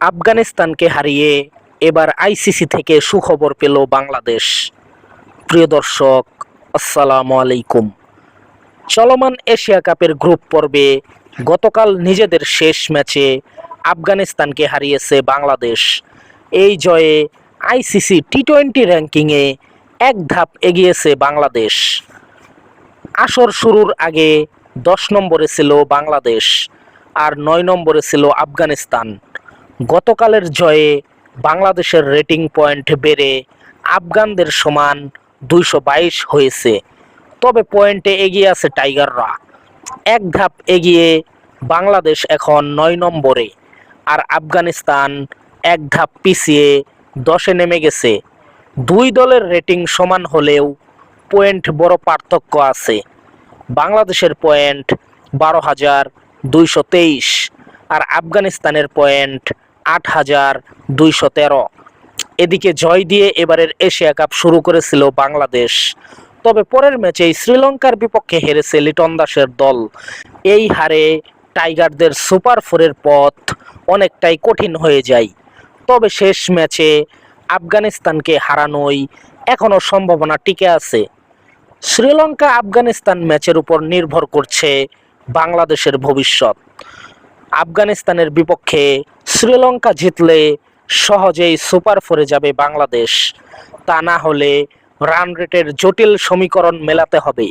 আফগানিস্তানকে হারিয়ে এবার আইসিসি থেকে সুখবর পেল বাংলাদেশ। প্রিয় দর্শক, আসসালামু আলাইকুম। চলমান এশিয়া কাপের গ্রুপ পর্বে গতকাল নিজেদের শেষ ম্যাচে আফগানিস্তানকে হারিয়েছে বাংলাদেশ। এই জয়ে আইসিসি টি টোয়েন্টি র্যাঙ্কিংয়ে এক ধাপ এগিয়েছে বাংলাদেশ। আসর শুরুর আগে দশ নম্বরে ছিল বাংলাদেশ আর নয় নম্বরে ছিল আফগানিস্তান। গতকালের জয়ে বাংলাদেশের রেটিং পয়েন্ট বেড়ে আফগানদের সমান দুইশো বাইশ হয়েছে। তবে পয়েন্টে এগিয়ে আছে টাইগাররা। এক ধাপ এগিয়ে বাংলাদেশ এখন নয় নম্বরে আর আফগানিস্তান এক ধাপ পিছিয়ে দশে নেমে গেছে। দুই দলের রেটিং সমান হলেও পয়েন্ট বড় পার্থক্য আছে। বাংলাদেশের পয়েন্ট বারো হাজার দুইশো তেইশ আর আফগানিস্তানের পয়েন্ট আট হাজার দুইশো তেরো। এদিকে জয় দিয়ে এবারের এশিয়া কাপ শুরু করেছিল বাংলাদেশ। তবে পরের ম্যাচেই শ্রীলঙ্কার বিপক্ষে হেরেছে লিটন দাসের দল। এই হারে টাইগারদের সুপার ফোরের পথ অনেকটাই কঠিন হয়ে যায়। তবে শেষ ম্যাচে আফগানিস্তানকে হারানোই এখনও সম্ভাবনা টিকে আছে। শ্রীলঙ্কা আফগানিস্তান ম্যাচের উপর নির্ভর করছে বাংলাদেশের ভবিষ্যৎ। আফগানিস্তানের বিপক্ষে শ্রীলঙ্কা জিতলে সহজেই সুপার ফোরে যাবে বাংলাদেশ। তা না হলে রান রেটের জটিল সমীকরণ মেলাতে হবে।